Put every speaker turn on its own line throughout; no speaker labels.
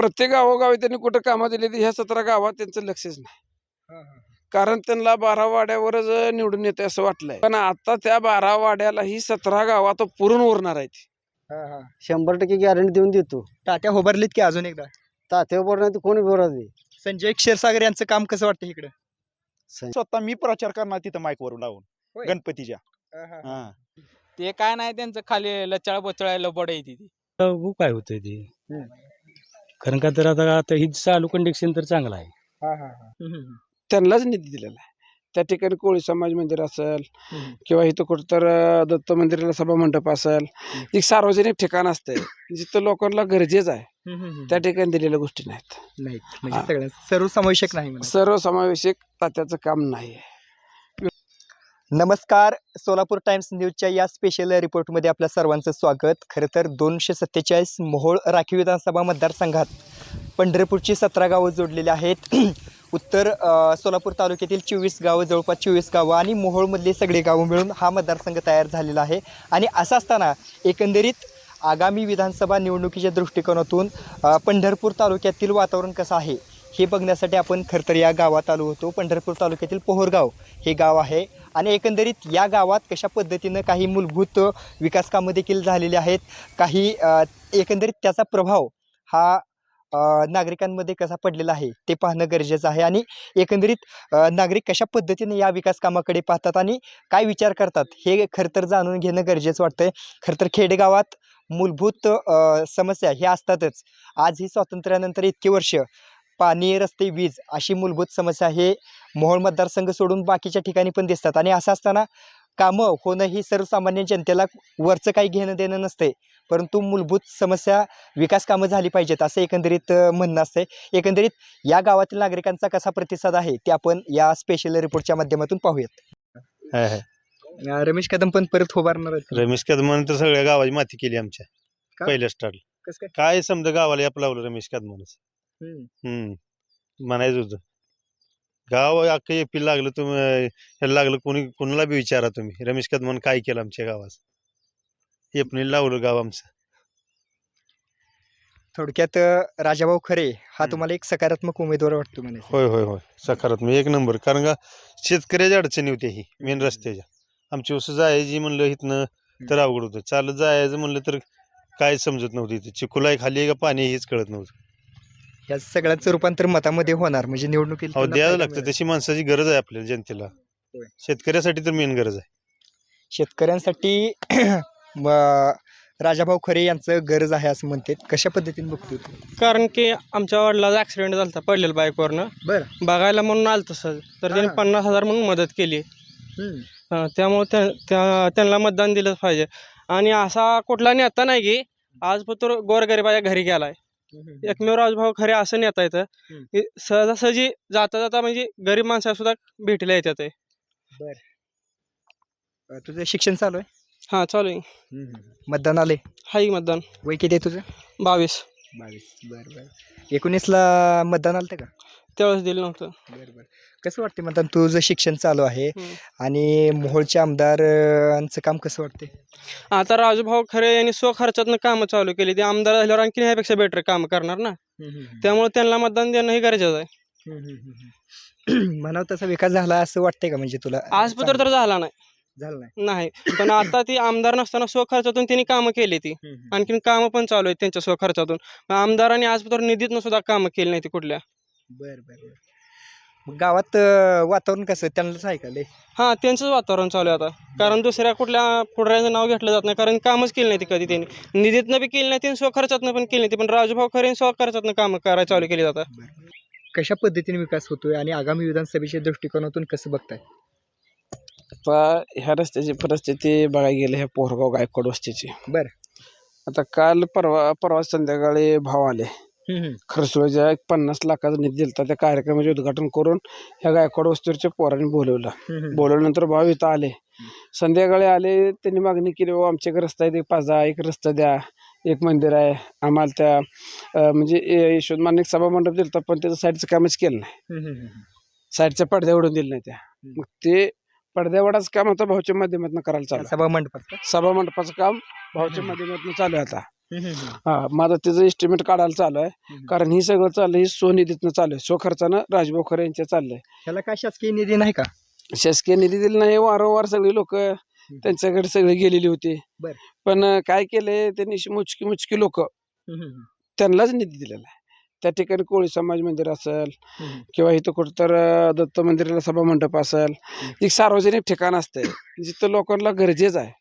प्रत्येक गावोगावी त्यांनी कुठं कामं दिली ह्या सतरा गावात त्यांचं लक्षच नाही. कारण त्यांना बारा वाड्यावरच निवडून येते असं वाटलंय. पण आता त्या बारा वाड्याला ही सतरा गावात पुरून उरणार आहेत
शंभर टक्के गॅरंटी देऊन देतो.
तात्या होबारलीत की अजून एकदा?
तात्या बोर नाही तर कोणी नाही
संजय क्षीरसागर यांचं काम कसं वाटतं इकडे?
स्वतः मी प्रचार करणार तिथं माईक वरून लावून. गणपतीच्या. हा
ते काय नाही त्यांचं खाली लचळ बचळ लपड आहे ती
बघू काय होतंय ते? कारण का तर आता आता ही चालू कंडिशन तर चांगला आहे.
त्यांनाच निधी दिलेला आहे. त्या ठिकाणी कोळी समाज मंदिर असेल
हम्म.
किंवा इथं कुठं तर अं, दत्त मंदिराला सभा मंडप असेल एक सार्वजनिक ठिकाण असते जिथं लोकांना गरजेचं आहे. त्या ठिकाणी दिलेल्या गोष्टी नाहीत.
नाही म्हणजे
हा.
सगळ्या सर्वसमावेशक नाही म्हणा.
सर्वसमावेशक तात्याचं काम नाही आहे
नमस्कार सोलापूर टाइम्स न्यूजच्या या स्पेशल रिपोर्टमध्ये आपल्या सर्वांचं स्वागत. खरं तर दोनशे सत्तेचाळीस मोहोळ राखीव विधानसभा मतदारसंघात पंढरपूरची सतरा गावं जोडलेली आहेत. उत्तर सोलापूर तालुक्यातील चोवीस गावं जवळपास चोवीस गावं आणि मोहोळमधली सगळी गावं मिळून हा मतदारसंघ तयार झालेला आहे. आणि असं असताना एकंदरीत आगामी विधानसभा निवडणुकीच्या दृष्टिकोनातून पंढरपूर तालुक्यातील वातावरण कसं आहे? हे बघण्यासाठी आपण खरं तर या गावात आलो होतो पंढरपूर तालुक्यातील पोहोरगाव हे गाव आहे. आणि एकंदरीत या गावात कशा पद्धतीनं काही मूलभूत विकास कामं देखील झालेली आहेत काही एकंदरीत त्याचा प्रभाव हा नागरिकांमध्ये कसा पडलेला आहे ते पाहणं गरजेचं आहे. आणि एकंदरीत नागरिक कशा पद्धतीने या विकास कामाकडे पाहतात आणि काय विचार करतात हे खरं तर जाणून घेणं गरजेचं वाटतंय. खरं तर खेडेगावात मूलभूत समस्या हे असतातच. आज ही स्वातंत्र्यानंतर इतकी वर्ष पाणी रस्ते वीज अशी मूलभूत समस्या हे मोहोळ मतदारसंघ सोडून बाकीच्या ठिकाणी पण दिसतात. आणि असं असताना कामं होणं ही सर्वसामान्य जनतेला वरचं काही घेणं देणं नसते. परंतु मूलभूत समस्या विकास कामं झाली पाहिजेत असं एकंदरीत म्हणणं असते एकंदरीत या गावातील नागरिकांचा कसा प्रतिसाद आहे ते आपण या स्पेशल रिपोर्टच्या माध्यमातून पाहूयात. रमेश कदम पण परत उभारणार का?
रमेश कदमान तर सगळ्या गावाची माती केली आमच्या? पहिल्या स्टार्ट
काय?
समजा गावाला लावलं रमेश कदमानच?
हम्म.
म्हणायचं होतं. गाव अख्खं एपी लागलं तुम्ही ह्याला लागलं कोणी कोणाला बी विचारा तुम्ही. रमेश कदमान काय केलं आमच्या गावात एपणी लावलं गाव आमचं.
थोडक्यात अ, राजाभाऊ खरे हा
हम्म.
तुम्हाला एक सकारात्मक उमेदवार वाटतो म्हणे.
होय होय होय. सकारात्मक एक नंबर. कारण का शेतकऱ्याच्या अडचणी होत्या ही मेन रस्त्याच्या. आमची उसं जायची म्हणलं इथनं तर अवघड होतं. चालत जायचं म्हणलं तर काय समजत नव्हतं इथं. चिकुलाय खाली आहे का पाणी आहे हेच कळत नव्हतं.
या सगळ्यांचं रूपांतर मतामध्ये होणार म्हणजे निवडणुकीत
अहो द्यायला लागतं. तशी माणसाची गरज आहे आपल्याला जनतेला.
होय.
शेतकऱ्यासाठी तर मेन गरज आहे.
शेतकऱ्यांसाठी म, राजाभाऊ खरे यांचं गरज आहे असं म्हणते कशा पद्धतीने बघतो तू?
कारण की आमच्या वडिलाचा ऍक्सिडेंट झाला पडलेला बाईकवरनं.
बरं.
बघायला म्हणून आलं तसं. तर त्यांनी
हा.
पन्नास हजार म्हणून मदत केली. अं, त्यामुळे त्या- त्या त्यांना मतदान दिलंच पाहिजे. आणि असा कुठला नेता नाही की आज पत्र गोरगरिबाच्या घरी गेलाय. एकमेव राजभाऊ खरे असं नेता येतं सहजासहजी जाता जाता म्हणजे गरीब माणसा सुद्धा भेटीला येतात
अ, तुझं शिक्षण चालू आहे?
हा चालू आहे.
मतदान आले
हाय मतदान.
वय किती आहे तुझं?
बावीस.
बावीस. बरं बरं. एकोणीसला मतदान आलं का?
त्यावेळेस दिलं नव्हतं.
बरं बरं कसं वाटते मतदान तुझं शिक्षण चालू आहे
हम्म.
आणि मोहोळच्या आमदारांचं काम कसं वाटते
आता राजूभाऊ खरे यांनी स्वखर्चातनं कामं चालू केली. ते आमदार झाल्यावर आणखी ह्यापेक्षा बेटर काम करणार ना. त्यामुळे त्यांना मतदान देणं हे गरजेचं आहे.
म्हणावं तसा विकास झाला असं वाटतंय का म्हणजे तुला?
आज पत्र तर झाला नाही.
झालं नाही.
नाही. पण आता ती आमदार नसताना स्वखर्चातून त्यांनी कामं केली ती. आणखीन कामं पण चालू आहेत त्यांच्या स्वखर्चातून. मग आमदारांनी आजपर्यंत निधीतनं सुद्धा कामं केली नाही ती कुठल्या.
बरं बरं बरं. मग गावात अं, वातावरण कसं? त्यांनाच लय
हा त्यांचंच वातावरण चालू आहे आता. कारण दुसऱ्या कुठल्या पुढऱ्याचं नाव घेतलं जात नाही. कारण कामच केली नाही ती कधी त्यांनी. निधीतनं बी केली नाही त्यांनी स्वखर्चातनं पण केली नाही. ती पण राजूभाऊ खरे स्वखर्चातनं कामं करायला चालू केली जातात
कशा पद्धतीने विकास होतोय आणि आगामी विधानसभेच्या दृष्टिकोनातून कसं बघताय?
आता ह्या रस्त्याची परिस्थिती बघायला गेलं ह्या पोहरगाव गायकवाड वस्तीची.
बरं.
आता काल परवा परवा संध्याकाळी भाव आले. खरसुळच्या एक पन्नास लाखाचा निधी दिलता त्या कार्यक्रमाचे उद्घाटन करून ह्या गायकवाड वस्तीवरच्या पोरांनी बोलवलं. बोलवल्यानंतर भाव इथं आले. संध्याकाळी आले त्यांनी मागणी केली बाबा आमच्या एक रस्ता आहे ते पाजा एक रस्ता द्या एक मंदिर आहे आम्हाला त्या अं, म्हणजे य- यशवंत मानिक सभा मंडप दिलं पण त्याचं साईडचं कामच केलं नाही. साईडच्या पडद्या उडून दिल्या नाही त्या. मग ते पडद्यावडाच काम आता भाऊच्या माध्यमातून करायला चालू आहे.
सभा मंडपात का?
सभा मंडपाचं काम भाऊच्या माध्यमातून चालू आहे आता. हा माझा त्याचं एस्टिमेट काढायला चालू आहे. कारण ही सगळं चाललं ही स्वनिधीतनं चालू आहे स्वखर्चानं राजभाऊ खरे यांच्या चाललंय.
ह्याला काय शासकीय निधी नाही का?
शासकीय निधी दिला नाही वारंवार सगळी लोक त्यांच्याकडे सगळे गेलेली होती.
बर.
पण काय केलंय त्यांनी मुचकी मुचकी लोक त्यांनाच निधी दिलेला आहे. त्या ठिकाणी कोळी समाज मंदिर असेल किंवा इथं कुठं तर दत्त मंदिराला सभा मंडप असेल एक सार्वजनिक ठिकाण असते जिथं लोकांना गरजेचं आहे.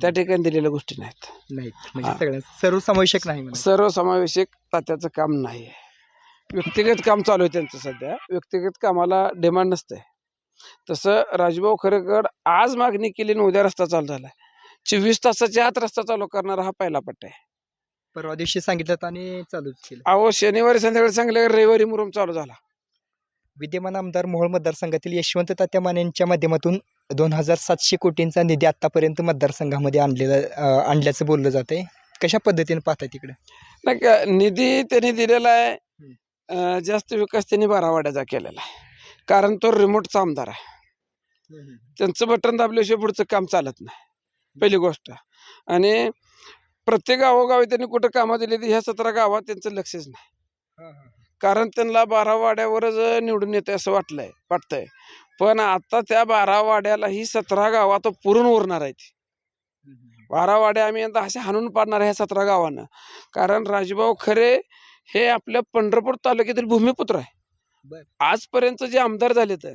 त्या ठिकाणी दिलेल्या गोष्टी नाहीत.
नाही म्हणजे सर्वसमावेशक नाही.
सर्वसमावेशक तात्याचं काम नाही आहे व्यक्तिगत काम चालू आहे त्यांचं सध्या. व्यक्तिगत कामाला डिमांड नसते तसं राजभाऊ खरेगड आज मागणी केली आणि उद्या रस्ता चालू झालाय. चोवीस तासाच्या आत रस्ता चालू करणारा हा पहिला पट्टा आहे.
परवा दिवशी सांगितलं आणि चालूच केलं.
अहो शनिवारी संध्याकाळी सांगले रविवारी मुरुम चालू झाला.
विद्यमान आमदार मोहोळ मतदारसंघातील यशवंत तात्या मानेंच्या माध्यमातून दोन हजार सातशे कोटींचा निधी आतापर्यंत मतदारसंघामध्ये आणलेला आणल्याचं बोललं जातंय. कशा पद्धतीने पाहताय तिकडे?
नाही का, निधी त्यांनी दिलेला आहे. जास्त विकास त्यांनी बारावाड्याचा केलेला आहे. कारण तो रिमोटचा आमदार आहे. त्यांचं बटन दाबल्याशिवाय पुढचं काम चालत नाही. पहिली गोष्ट. आणि प्रत्येक गावोगावी त्यांनी कुठं कामं दिली ह्या सतरा गावात त्यांचं लक्षच नाही. कारण त्यांना बारा वाड्यावरच निवडून येते असं वाटलंय वाटतंय. पण आता त्या बारा वाड्याला ही सतरा गावात पुरून उरणार आहेत. बारा वाड्या आम्ही आता असे हाणून पाडणार आहे ह्या सतरा गावांना. कारण राजभाऊ खरे हे आपल्या पंढरपूर तालुक्यातील भूमिपुत्र आहे. आजपर्यंत जे आमदार झाले तर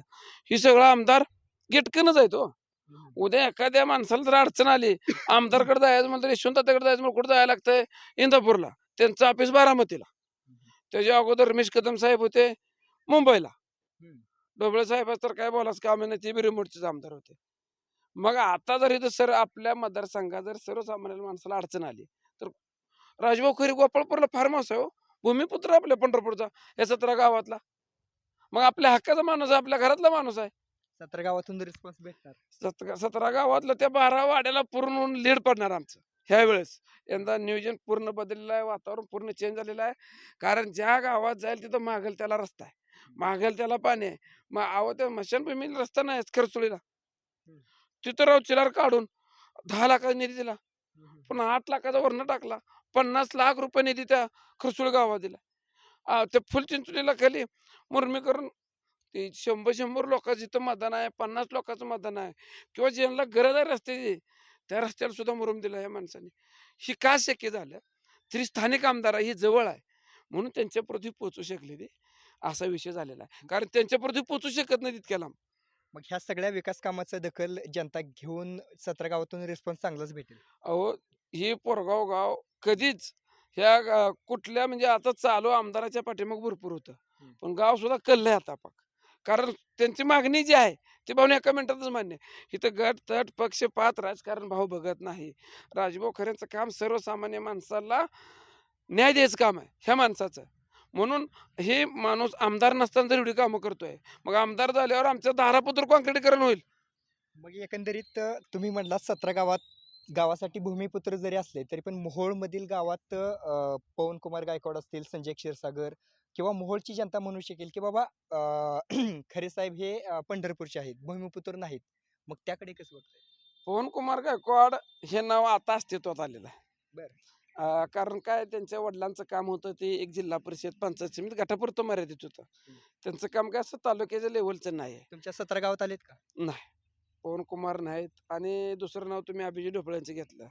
ही सगळं आमदार गिटकनच आहे तो उद्या एखाद्या माणसाला जर अडचण आली आमदारकडे जायचं म्हणलं यशवंताकडे जायचं म्हणून कुठं जायला लागतंय? इंदापूरला. त्यांचं ऑफिस बारामतीला. त्याच्या अगोदर रमेश कदम साहेब होते मुंबईला. डोबळे साहेब तर काय बोलाच काम नाही ते बी रिमोटचेच आमदार होते. मग आता जर इथं सर आपल्या मतदारसंघात जर सर्वसामान्य माणसाला अडचण आली तर राजभाऊ खरी गोपाळपूरला फार्म हाऊस आहे हो. भूमिपुत्र आपल्या पंढरपूरचा या सतरा गावातला. मग आपल्या हक्काचा माणूस आहे आपल्या घरातला माणूस आहे.
सतरा गावातून रिस्पॉन्स भेटणार
सतरा सतरा गावातलं त्या बारा वाड्याला पूर्ण लीड पडणार आमचं. ह्या वेळेस यंदा नियोजन पूर्ण बदललेलं आहे वातावरण पूर्ण चेंज झालेलं आहे. कारण ज्या गावात जाईल तिथं मागेल त्याला रस्ता आहे. मागेल त्याला पाणी आहे. मग अहो त्या मशानभूमीला रस्ता नाही खरचुळीला तिथं राव चिलार काढून दहा लाखाचा निधी दिला. पण आठ लाखाचा वर्ण टाकला. पन्नास लाख रुपये निधी त्या खरसुळ गावात दिला. त्या फुलचिंचुलीला खाली मुरमी करून ते शंभर शंभर लोकांचं जिथं मतदान आहे पन्नास लोकांचं मतदान आहे. किंवा ज्यांना गरज आहे रस्त्याची त्या रस्त्याला सुद्धा मुरुम दिला या माणसाने. ही का शक्य झालं? तरी स्थानिक आमदार आहे ही जवळ आहे. म्हणून त्यांच्याप्रती पोचू शकले ते असा विषय झालेला आहे. कारण त्यांच्याप्रती पोचू शकत नाही तितक्या लांब.
मग ह्या सगळ्या विकास कामाचं दखल जनता घेऊन सतरा गावातून रिस्पॉन्स चांगलाच भेटेल.
अहो ही पोरगाव गाव कधीच ह्या कुठल्या म्हणजे आता चालू आमदाराच्या पाठीमाग भरपूर होतं. पण गाव सुद्धा कल्लंय आता पाक. कारण त्यांची मागणी जी आहे ती भाऊने एका मिनिटातच मान्य आहे. इथं गट तट पक्षपात राजकारण भाऊ बघत नाही. राजभाऊ खऱ्यांचं काम सर्वसामान्य माणसाला न्याय द्यायचं काम आहे ह्या माणसाचं. म्हणून हे माणूस आमदार नसताना जर एवढी कामं करतोय. मग आमदार झाल्यावर आमचं दारापुत्र कॉन्क्रीटीकरण होईल.
मग एकंदरीत तुम्ही म्हणला सतरा गावात गावासाठी भूमिपुत्र जरी असले तरी पण मोहोळमधील गावात पवन कुमार गायकवाड असतील संजय क्षीरसागर किंवा मोहोळची जनता म्हणू शकेल की बाबा खरे साहेब हे पंढरपूरचे आहेत भूमिपुत्र नाहीत. मग त्याकडे कसं बघताय?
पवन कुमार गायकवाड हे नाव आता अस्तित्वात आलेलं आहे.
बर.
कारण काय त्यांच्या वडिलांचं काम होतं ते एक जिल्हा परिषद पंचायत समिती गटापुरतं मर्यादित होतं. त्यांचं काम काय असं तालुक्याच्या लेवलचं नाही
तुमच्या सतरा गावात आलेत का?
पवन कुमार नाहीत आणि दुसरं नाव तुम्ही अभिजित ढोबळ्यांचं घेतलं.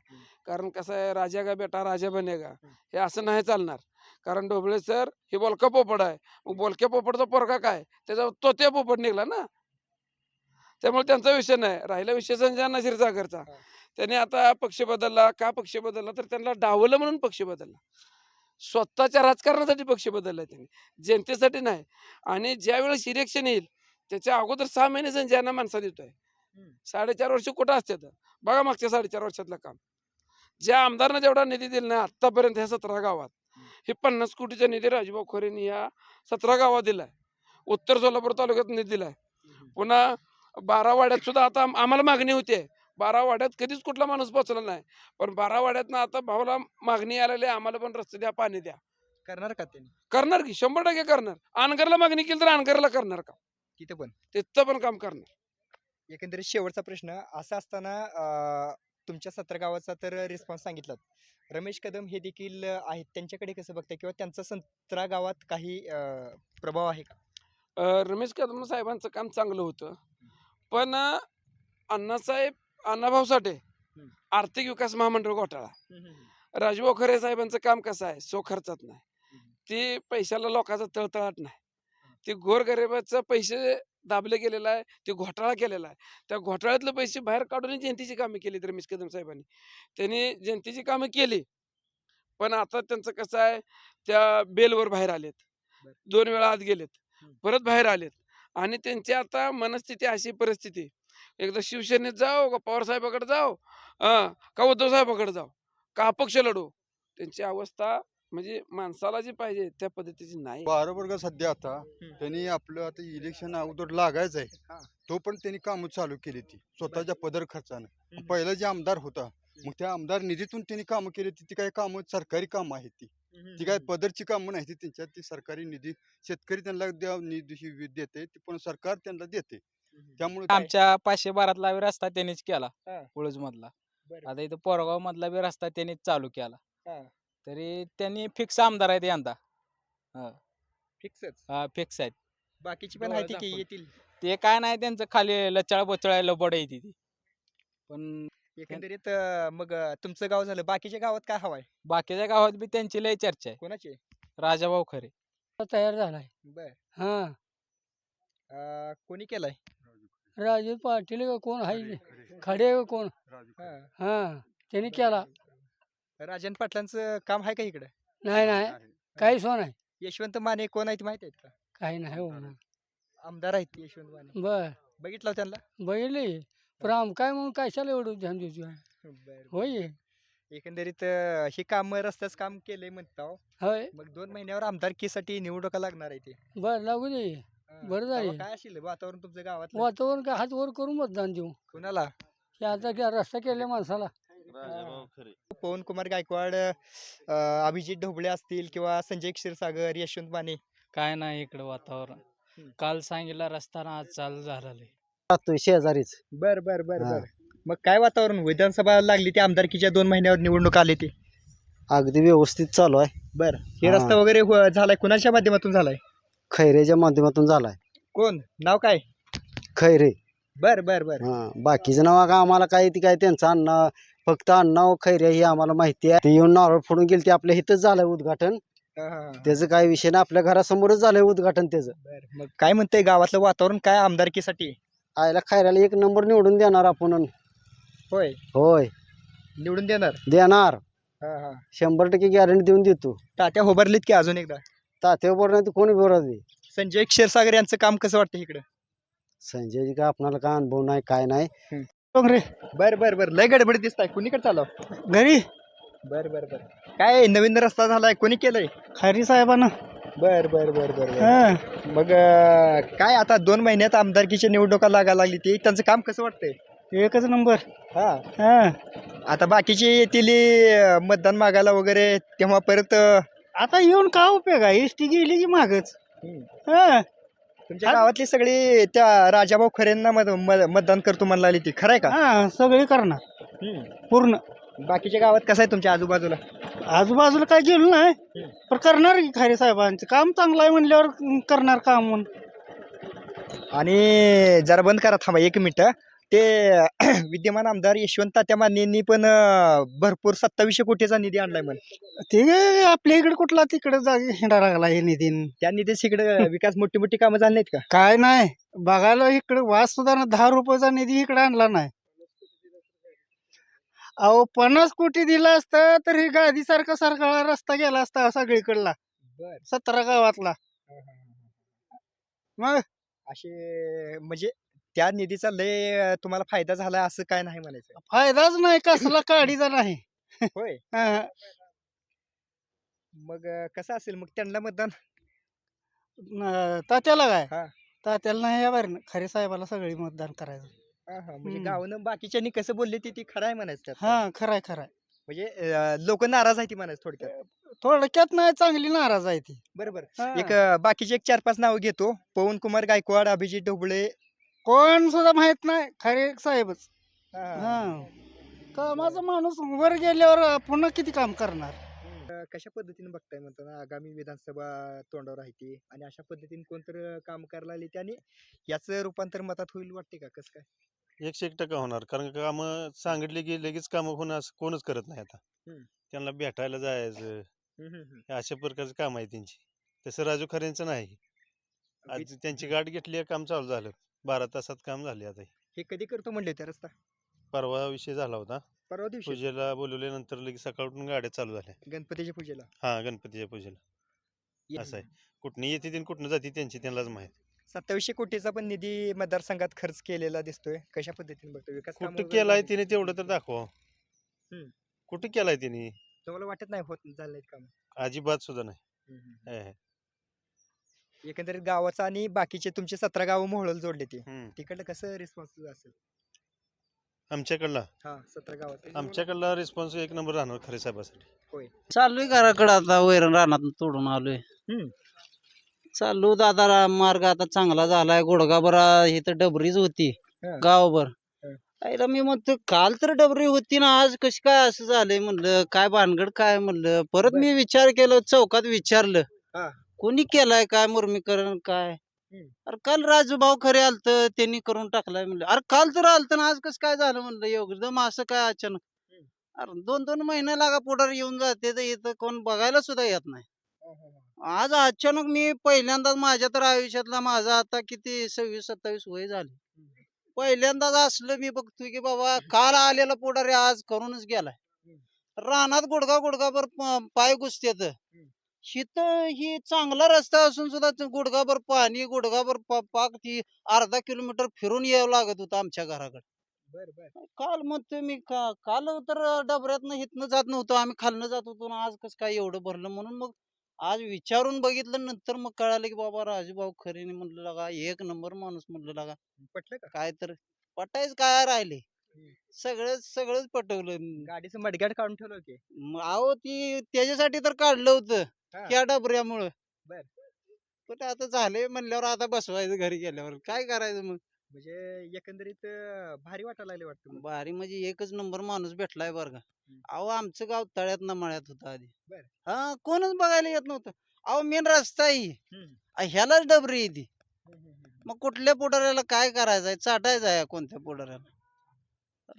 कारण कसं आहे राजा का बेटा राजा बनेगा. हे. असं नाही चालणार. कारण ढोबळे सर हे बोलका पोपड आहे. मग बोलक्या पोपडचा पोरगा काय? त्याचा तोत्या पोपड निघला ना? त्यामुळे त्यांचा विषय नाही. राहिला विषय संजय क्षीरसागरचा.
हा.
त्याने आता पक्ष बदलला. का पक्ष बदलला? तर त्यांना डावलं म्हणून पक्ष बदलला. स्वतःच्या राजकारणासाठी पक्ष बदलला त्यांनी. जनतेसाठी नाही. आणि ज्या वेळेस इलेक्शन येईल त्याच्या अगोदर सहा महिने संजय अण्णा माणसा देतोय. साडेचार वर्ष कुठं असतात बघा मागच्या साडेचार वर्षातलं काम. ज्या आमदारनं जेवढा निधी दिला नाही आतापर्यंत ह्या सतरा गावात हे. पन्नास कोटीचा निधी राजभाऊ खरेंनी या सतरा गावात दिलाय. उत्तर सोलापूर तालुक्यात निधी दिलाय. पुन्हा बारा वाड्यात सुद्धा आता आम- आम्हाला मागणी होती. बारा वाड्यात कधीच कुठला माणूस पोचला नाही. पण बारा वाड्यात आता भावाला मागणी आलेली आम्हाला पण रस्ते द्या पाणी द्या.
करणार का त्यांनी?
करणार की शंभर टक्के करणार. अनगरला मागणी केली तर अनगरला करणार का?
तिथे पण.
तिथं पण काम करणार.
एकंदरीत शेवटचा प्रश्न. असा असताना तुमच्या सतरा गावाचा तर रिस्पॉन्स सांगितलात. रमेश कदम हे देखील आहेत. त्यांच्याकडे कसं बघताय? किंवा त्यांचा सतरा गावात काही प्रभाव आहे का?
रमेश कदम साहेबांचं काम चांगलं होतं. पण अण्णासाहेब अण्णाभाऊ साठे. आर्थिक विकास महामंडळ घोटाळा. राजभाऊ खरे साहेबांचं काम कसं आहे? सो खर्चात नाही. ते पैशाला लोकांचा तळतळाट नाही. ते गोरगरिबाचं पैसे दाबले गेलेला आहे ते घोटाळा केलेला आहे. त्या घोटाळ्यातले पैसे बाहेर काढून जनतेची कामं केली रमेश कदम साहेबांनी. त्यांनी जनतेची कामं केली पण आता त्यांचं कसं आहे त्या बेलवर बाहेर आलेत. दोन वेळा आत गेलेत. परत बाहेर आलेत. आणि त्यांची आता मनस्थिती अशी परिस्थिती एकदा शिवसेनेत जाओ का पवार साहेबाकडे जाओ अं, का उद्धव साहेबाकडे जाओ का अपक्ष लढू त्यांची अवस्था म्हणजे माणसाला जी पाहिजे त्या पद्धतीची नाही.
बरोबर का सध्या आता. त्यांनी आपलं आता इलेक्शन अगोदर लागायचं
हा.
आहे तो पण त्यांनी कामं चालू केली ती. स्वतःच्या पदर खर्चानं. पहिला जे आमदार होता मग त्या आमदार निधीतून त्यांनी कामं केली ती. ती काही कामं सरकारी कामं आहेत ती. ती काय पदरची कामं नाही ती. त्यांच्यात ती सरकारी निधी शेतकरी त्यांना निधी ही देते ती पण सरकार त्यांना देते. त्यामुळे काय-
आमच्या पाचशे बारातला रस्ता त्यांनीच केला. उळूज मधला. आता इथं पोरगाव मधला बी रस्ता त्यांनीच चालू केला. तरी त्यांनी फिक्स आमदार आहेत यंदा.
फिक्सच
फिक्स आहेत?
बाकीची पण
डोळा
आहे ती की. येतील.
ते काय नाही त्यांचं खाली लचळ बोचळ लबड आहे ती पण
एकंदरीत मग तुमचं गाव झालं. बाकीच्या गावात काय हवाय
बाकीच्या गावात बी त्यांची लय चर्चा आहे.
कोणाची?
राजाभाऊ खरे.
तयार झालाय.
बर.
हा.
अ, कोणी केलाय?
राजू पाटील का कोण आहे? खडे का कोण?
हा.
हा त्यांनी केला.
राजन पाटलांचं काम आहे का इकडे?
नाही नाही. काहीच हो नाही.
यशवंत माने कोण आहेत माहीत आहेत का?
काही नाही हो. ना
आमदार आहेत यशवंत माने.
बर.
बघितलं त्यांना?
बघितले. पण आम काय म्हणून कशाला एवढं ध्यान
बर
होय.
एकंदरीत अ, हे काम रस्त्याच काम केलंय म्हणता हो.
होय.
मग दोन महिन्यावर आमदारकीसाठी निवडणुका लागणार आहे ते.
बर लागू दे.
हा.
बरं
तेव्हा
झाले.
काय असेल? वातावरण तुमच्या गावात
वातावरण काय? हात वर करून मतदान देऊ.
कुणाला?
हे आता क्या रस्ता केल्या माणसाला.
पवन कुमार गायकवाड अ, अभिजित ढोबळे असतील किंवा संजय क्षीरसागर यशवंत माने.
काय नाही इकडं वातावरण. काल सांगितलं रस्ता ना आज चालू
राहतोय शेजारीच.
बर बर बर
हा.
बर. मग काय वातावरण? विधानसभा लागली ती आमदारकीच्या दोन महिन्यावर निवडणूक आली ती.
अगदी व्यवस्थित चालू आहे.
बर. हे
हा.
रस्ता वगैरे हो- झालाय. कुणाच्या माध्यमातून झालाय?
खैरेच्या माध्यमातून झालाय.
कोण? नाव काय?
खैरे.
बर बर बर.
हा. बाकीचं नाव का आम्हाला काय ती काय त्यांचं अण्णा फक्त अण्णा खैरे ही आम्हाला माहिती आहे. ते येऊन नारळ फोडून गेले ते आपल्या इथंच झालंय उद्घाटन. त्याचं काय विषय नाही आपल्या घरासमोरच झालंय उद्घाटन त्याचं.
बर मग काय म्हणतंय गावातलं वातावरण काय आमदारकीसाठी?
आयला खैऱ्याला एक नंबर निवडून देणार आपण.
होय?
होय.
निवडून देणार?
देणार.
हा, हा.
शंभर टक्के गॅरंटी देऊन देतो.
तात्या होबारलीत की अजून एकदा?
तात्या नाही तर कोणी दे
संजय क्षीरसागर यांचं काम कसं वाटतं इकडं?
संजयजी काय आपणाला काय अनुभव नाही काय नाही.
रे?
बर बर बर. लय गडबड दिसताय. कुणीकडे चालव?
घरी?
बर बर बर. काय नवीन रस्ता झालाय? कोणी केलंय?
खरी साहेबानं.
बर बर बर बर बर.
हा.
मग अं, काय आता दोन महिन्यात आमदारकीच्या निवडणुका लागा लागली ती. त्यांचं काम कसं वाटतंय?
एकच नंबर.
हा.
हा.
आता बाकीचे येतील अं, मतदान मागायला वगैरे तेव्हा परत अं,
आता येऊन काय उपयोग आहे? एस टी गेली की मागच. हा.
तुमच्या गावातली सगळी त्या राजाभाऊ खरेंना मत- मतदान करतो म्हणला ती. खरं आहे का?
हा सगळे करणार.
हम्म.
पूर्ण.
बाकीच्या गावात कसं आहे तुमच्या आजूबाजूला?
आजूबाजूला काय गेलो नाही. पण करणार की खरे साहेबांचं. काम चांगलं आहे म्हणल्यावर करणार काम म्हणून
आणि जरा बंद करा थांबा एक मिनिट. ते विद्यमान आमदार यशवंत तात्या मानेंनी पण भरपूर सत्तावीसशे कोटीचा निधी आणलाय म्हण.
ते आपल्या इकडे कुठला तिकडे जागी हिंडा लागला हे नितीन
त्या निधीच इकडे विकास मोठी मोठी कामं झाली नाहीत का?
काय नाही. बघायला इकडे वास सुद्धा ना दहा रुपयाचा निधी इकडे आणला नाही. अहो पन्नास कोटी दिला असता तर ही गादी सारखा सारखा रस्ता गेला असता सगळीकडला. सतरा गावातला. मग?
असे म्हणजे त्या निधीचा लय तुम्हाला फायदा झाला असं काय नाही म्हणायचं.
फायदाच नाही कसला काढीचा नाही.
होय.
हा.
मग अं, कसं असेल? मग त्यांना मतदान?
न- तात्याला काय. तात्याला नाही या बरं खरे साहेबाला सगळी मतदान करायचं.
हा, हा, म्हणजे
हम्म.
गावानं बाकीच्यांनी कसं बोलले ती ती खरं आहे म्हणायचं त्यात.
हा खराय खराय.
म्हणजे लोक नाराज आहे ती म्हणायचं थोडक्यात.
थोडक्यात नाही चांगली नाराज आहे ती.
बरोबर. एक अं, बाकीचे एक चार पाच नावं घेतो. पवन कुमार गायकवाड अभिजित ढोबळे
कोण सुद्धा माहीत नाही. खरे साहेबच.
हा,
हा. कामाचा माणूस वर गेल्यावर पुन्हा किती काम करणार?
अं, कशा पद्धतीने बघताय म्हणताना आगामी विधानसभा तोंडावर आहे ती आणि अशा पद्धतीने कोणतर काम करायला आली त्याने याचं रूपांतर मतात होईल वाटते का? कसं काय?
एकशे एक टक्का होणार. कारण का कामं सांगितले की लगेच कामं होणं असं कोणच करत नाही आता.
हम्म.
त्यांना भेटायला जायचं. हे अशा प्रकारचं काम आहे त्यांची. तसं राजू खऱ्यांचं नाही. आज त्यांची गाठ घेतली काम चालू झालं. बारा तासात काम झाले आता हे.
हे कधी करतो म्हणले त्या रस्ता?
परवा विषय झाला होता.
परवा दिवशी?
पूजेला बोलवल्यानंतर लगेच सकाळून गाड्या चालू झाल्या.
गणपतीच्या पूजेला?
हा गणपतीच्या पूजेला.
ये-
असं आहे. कुठनं येते आणि कुठनं जाते त्यांची त्यांनाच माहीत.
सत्तावीसशे कोटीचा पण निधी मतदारसंघात खर्च केलेला दिसतोय. कशा पद्धतीने बघतो विकास कामं
कुठं
वगैरे
केलाय
झाली?
तिने तेवढं तर दाखवा.
हम्म.
कुठं केलाय तिने?
तुम्हाला वाटत नाही होत झालंय काम.
अजिबात सुद्धा नाही. हे, हे.
एकंदरीत गावाचा आणि बाकीचे तुमचे सतरा गाव मोहळल जोडले ते
हम्म.
तिकडलं कसं रिस्पॉन्स असेल
आमच्याकडला
हा सतरा
आमच्याकडला रिस्पॉन्स एक नंबर राहणार खरे साहेबासाठी
चाललोय घराकडे आता वैरण रानात तोडून आलोय
हम्म.
चाललो दादा रा- मार्ग आता चांगला झालाय गुडगाभरा इथं डबरीच होती
हा.
गावभर
हा.
आईला मी म्हणतो काल तर डबरी होती ना आज कशी काय असं झालंय म्हणलं काय भानगड काय म्हणलं परत मी विचार केलं चौकात विचारलं
हा.
कोणी केलाय काय मुर्मीकरण काय. अरे काल राजूभाऊ खरे आलत त्यांनी करून टाकलाय म्हणलं. अरे काल तर आलत ना आज कसं काय झालं म्हणलं? एकदम असं काय अचानक. अरे दोन दोन महिने लागा पुढार येऊन जाते तर इथं कोण बघायला सुद्धा येत नाही. आज अचानक मी पहिल्यांदाच माझ्या तर आयुष्यातला माझा आता किती सव्वीस सत्तावीस वय झाले. पहिल्यांदाच असलं मी बघतोय की बाबा काल आलेला पुढारी आज करूनच गेलाय. रानात गुडगा गुडगाभर पाय घुसतेत. हिथं ही चांगला रस्ता असून सुद्धा ते गुडगाभर पाणी गुडगाभर पा- पाक ती अर्धा किलोमीटर फिरून यावं लागत होतं आमच्या घराकडे.
बर बर.
काल म्हणतोय मी का काल तर डबऱ्यातनं हिथनं जात नव्हतो आम्ही खालनं जात होतो ना आज कसं काय एवढं भरलं? म्हणून मग आज विचारून बघितलं नंतर मग कळालं की बाबा राजूभाऊ खरे म्हणलं लागा एक नंबर माणूस म्हणलं लागा.
पटलं का?
काय तर पटायच काय राहिले? सगळंच सगळंच पटवलं
गाडीचं मडगाड काढून ठेवलं की
म- अहो ती त्याच्यासाठी तर काढलं होतं
हा.
त्या डबऱ्यामुळं.
बर.
पण आता झाले म्हणल्यावर आता बसवायचं घरी गेल्यावर. काय करायचं मग?
म्हणजे एकंदरीत अं, भारी वाटायला लागले वाटतं मग.
भारी म्हणजे एकच नंबर माणूस भेटलाय बरं का. अहो आमचं गाव तळ्यात ना मळ्यात होतं आधी.
बर.
हा कोणच बघायला येत नव्हतं. अहो मेन रस्ता ही
हम्म.
ह्यालाच डबरी येते
हम्म, हम्म, हम्म.
मग कुठल्या पुढाऱ्याला काय करायचंय? चाटायचं आहे कोणत्या पुढाऱ्याला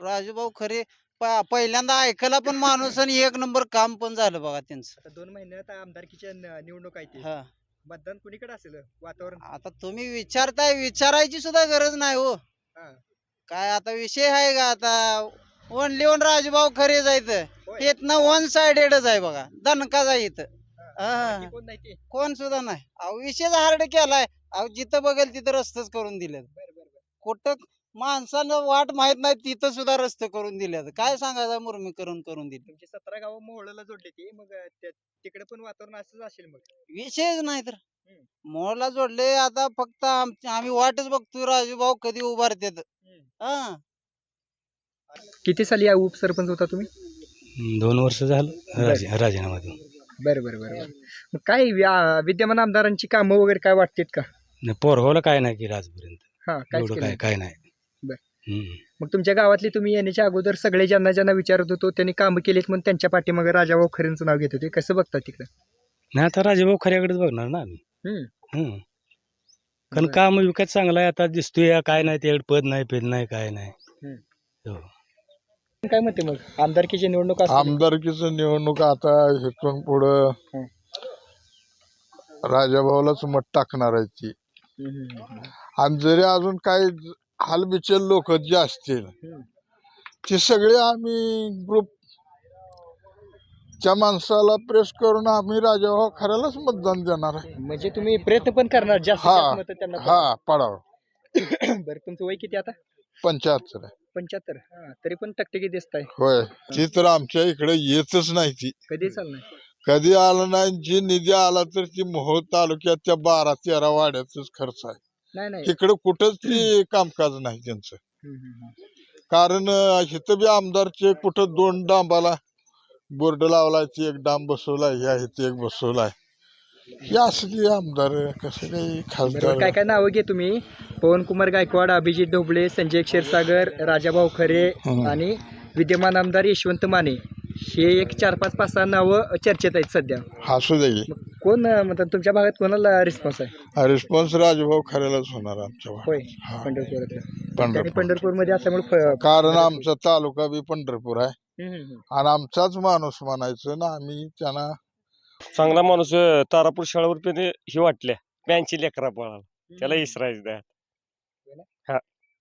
राजूभाऊ खरे प- पहिल्यांदा ऐकायला पण माणूस आणि एक नंबर काम पण झालं बघा त्यांचं.
आता दोन महिन्यात आमदारकीच्या न- निवडणूक आहे ती.
हा.
मतदान कुणीकडे असेल? वातावरण?
आता तुम्ही विचारताय विचारायची सुद्धा गरज नाही हो.
हा.
काय आता विषय आहे का आता? ओनली वन राजूभाऊ खरे जायचं
होय.
इथनं वन साइडेडच आहे बघा. दणकाच आहे इथं हा.
बाकी कोण नाही ते?
कोण सुद्धा नाही. अहो विषयच हार्ड केलाय. अहो जिथं बघेल तिथं रस्तेच करून दिलेत.
बर बर बर.
कुठं माणसानं वाट माहीत नाही तिथं सुद्धा रस्ते करून दिलेत. काय सांगायचं मुर्मीकरण करून दिले
तुमची सतरा गावं मोहळला जोडली ती मग त्या- तिकडे पण वातावरण असंच असेल मग?
विषयच नाही तर.
हम्म.
मोहला जोडले आता फक्त आम- आम्ही वाटच बघतोय राजूभाऊ कधी उभारतात. हा.
किती साली या उपसरपंच होता तुम्ही?
दोन वर्ष झालं राजी- राजीनामा देऊन
बरं बरं बरं बरं. मग काय व्या- विद्यमान आमदारांची कामं वगैरे काय वाटतेत का?
नाही, पोरगावला काय नाही केलं आजपर्यंत
हा काय
एवढं काय काय नाही. हम्म.
मग तुमच्या गावातली तुम्ही येण्याच्या अगोदर सगळे ज्यांना ज्यांना विचारत होतो त्यांनी कामं केलीत म्हणून त्यांच्या पाठीमागे राजाभाऊ खरेंचं नाव घेत होते. कसं बघता तिकडे?
नाही आता राजेभाऊ खऱ्याकडेच बघणार ना आम्ही.
हम्म.
हम्म. कारण
बरं.
काम विकास चांगला आहे आता दिसतोय काय नाही त्याकडे पद नाही पेद नाही काय नाही. हो.
काय म्हणते मग? आमदारकीची निवडणूक असते
आमदारकीचं निवडणूक आता इथून पुढं
हं.
राजाभाऊलाच मत टाकणार आहे ती. आणि जरी अजून काही हालबिचल लोक जे असतील ते सगळे आम्ही ग्रुप त्या माणसाला प्रेस करून आम्ही राजाभाऊ खऱ्यालाच मतदान देणार आहे.
म्हणजे तुम्ही प्रयत्न पण करणार जास्त
हा.
मत त्यांना
हा पडाव.
बरं तुमचं वय किती आता?
पंच्याहत्तर आहे.
पंच्याहत्तर हा तरी पण टकटकी दिसत आहे.
होय ती तर आमच्या इकडे येतच नाही ती.
कधी चालणार?
कधी आलं नाही जी निधी आला तर ती मोहोळ तालुक्याच्या बारा तेरा वाड्याचाच खर्च आहे.
नाही नाही.
इकडे कुठंच ती कामकाज नाही त्यांचं. कारण इथं बी आमदारचे कुठं दोन डांबाला बोर्ड लावलाय ती एक डांब बसवलाय ह्या इथे एक बसवलाय. हे असं की आमदार कसं काही खासदार
काय काय नावं घे तुम्ही? पवन कुमार गायकवाड अभिजित ढोबळे संजय क्षीरसागर राजाभाऊ खरे. आणि विद्यमान आमदार यशवंत माने. हे एक चार पाच पाच सहा नावं चर्चेत आहेत सध्या.
हसू दे की.
मग कोण अं, म्हणतात तुमच्या भागात कोणाला रिस्पॉन्स आहे?
हा रिस्पॉन्स राजभाऊ खऱ्यालाच होणार आमच्या भागात.
होय
हा,
पंढरपुरातला. त्यांनी
पंढरपूर
पंढरपूरमध्ये असल्यामुळे फ-
कारण आमचा तालुका बी पंढरपूर आहे.
हम्म, हम्म, हम्म.
आणि आमचाच माणूस म्हणायचं ना आम्ही त्यांना
चांगला माणूस तारापूर शाळेवर पण ही वाटल्या ब्यांची लेकरा पळाला. त्याला इसरायचं द्या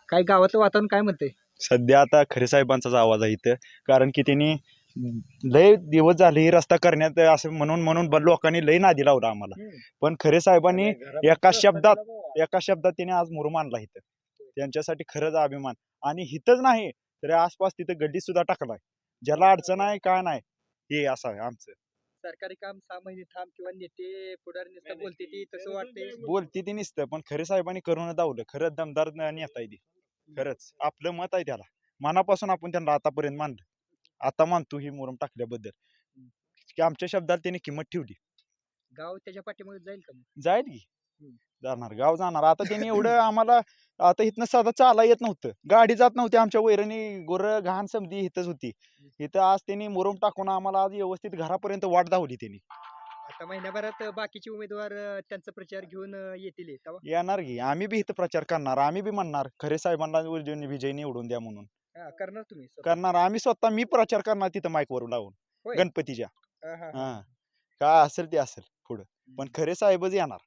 काय गावाचं वातावरण काय म्हणतंय?
सध्या आता खरे साहेबांचाच आवाज आहे इथं. कारण की त्यांनी लय दिवस झाले ही रस्ता करण्यात असं म्हणून म्हणून लोकांनी लय नादी लावला आम्हाला. पण खरे साहेबांनी एका शब्दात एका शब्दात त्याने आज मुरुम आणला इथं. त्यांच्यासाठी खरंच अभिमान. आणि हिथंच नाही तर आसपास तिथं गड्डी सुद्धा टाकलाय. ज्याला अडचण आहे काय नाही हे असं आहे आमचं.
सरकारी काम सहा महिने थांब किंवा नेते पुढारी नुसतं बोलते ती तसं वाटतंय.
बोलती. ती नसतं पण खरे साहेबांनी करून दावलं. खरंच दमदार नेता आहे ती. खरंच. आपलं मत आहे त्याला. मनापासून आपण त्यांना आतापर्यंत मानलं. आता मानतो ही मुरम टाकल्याबद्दल. की आमच्या शब्दाला त्यांनी किंमत ठेवली.
गाव त्याच्या पाठीमागे जाईल का मग?
जाईल की. जाणार गाव जाणार. आता त्यांनी एवढं आम्हाला आता इथनं साधा चाला येत नव्हतं. गाडी जात नव्हती आमच्या वैरणी गोर घाण समधी इथंच होती. इथं आज त्यांनी मुरुम टाकून आम्हाला आज व्यवस्थित घरापर्यंत वाट धावली त्यांनी.
आता महिन्याभरात बाकीचे उमेदवार अं, त्यांचा प्रचार घेऊन अं, येतील हे. तेव्हा
येणार की. आम्ही बी इथं प्रचार करणार. आम्ही बी म्हणणार खरे साहेबांना विजय निवडून द्या म्हणून.
हा, करणार तुम्ही स्वतः?
करणार. आम्ही स्वतः मी प्रचार करणार तिथं माईक वर लावून.
होय.
गणपतीच्या.
हा, हा, हा.
हा. काय असेल ते असेल पुढं. पण खरे साहेबच येणार.